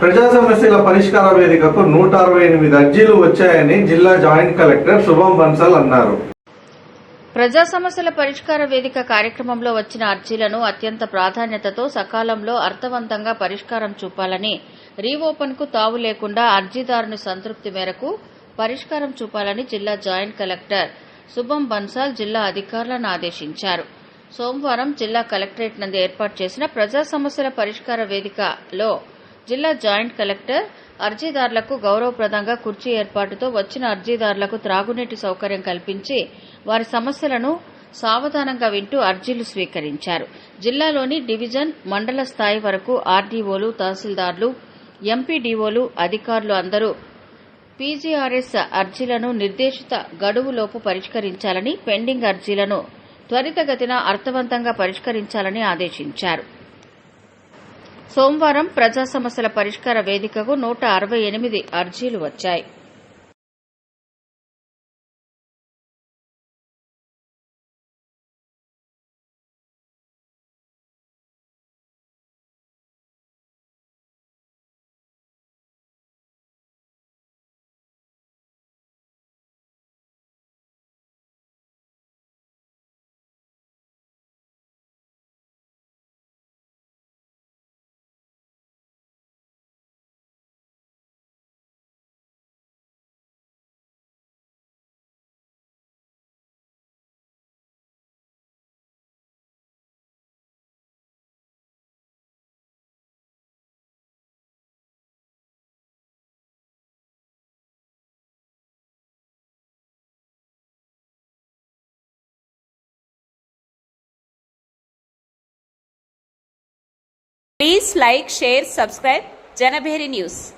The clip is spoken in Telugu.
ప్రజా సమస్యల పరిష్కార వేదికకు నూట అరవై ఎనిమిది అర్జీలు వచ్చాయని జిల్లా జాయింట్ కలెక్టర్ శుభం బన్సల్ అన్నారు. ప్రజా సమస్యల పరిష్కార వేదిక కార్యక్రమంలో వచ్చిన అర్జీలను అత్యంత ప్రాధాన్యతతో సకాలంలో అర్థవంతంగా పరిష్కారం చూపాలని రీఓపెన్కు తావు లేకుండా అర్జీదారుని సంతృప్తి మేరకు పరిష్కారం చూపాలని జిల్లా జాయింట్ కలెక్టర్ శుభం బన్సాల్ జిల్లా అధికారులను ఆదేశించారు. సోమవారం జిల్లా కలెక్టరేట్ నందు ఏర్పాటు చేసిన ప్రజా సమస్యల పరిష్కార వేదికలో జిల్లా జాయింట్ కలెక్టర్ అర్జీదారులకు గౌరవప్రదంగా కుర్చీ ఏర్పాటుతో వచ్చిన అర్జీదారులకు త్రాగునీటి సౌకర్యం కల్పించి వారి సమస్యలను సావధానంగా వింటూ అర్జీలు స్వీకరించారు. జిల్లాలోని డివిజన్ మండల స్థాయి వరకు ఆర్డీఓలు తహసీల్దార్లు ఎంపీడీఓలు అధికారులు అందరూ పీజీఆర్ఎస్ అర్జీలను నిర్దేశిత గడువులోపు పరిష్కరించాలని పెండింగ్ అర్జీలను త్వరితగతిన అర్థవంతంగా పరిష్కరించాలని ఆదేశించారు. సోమవారం ప్రజా సమస్యల పరిష్కార వేదికకు నూట అరవై ఎనిమిది అర్జీలు వచ్చాయి. Please like, share, subscribe Janabheri News.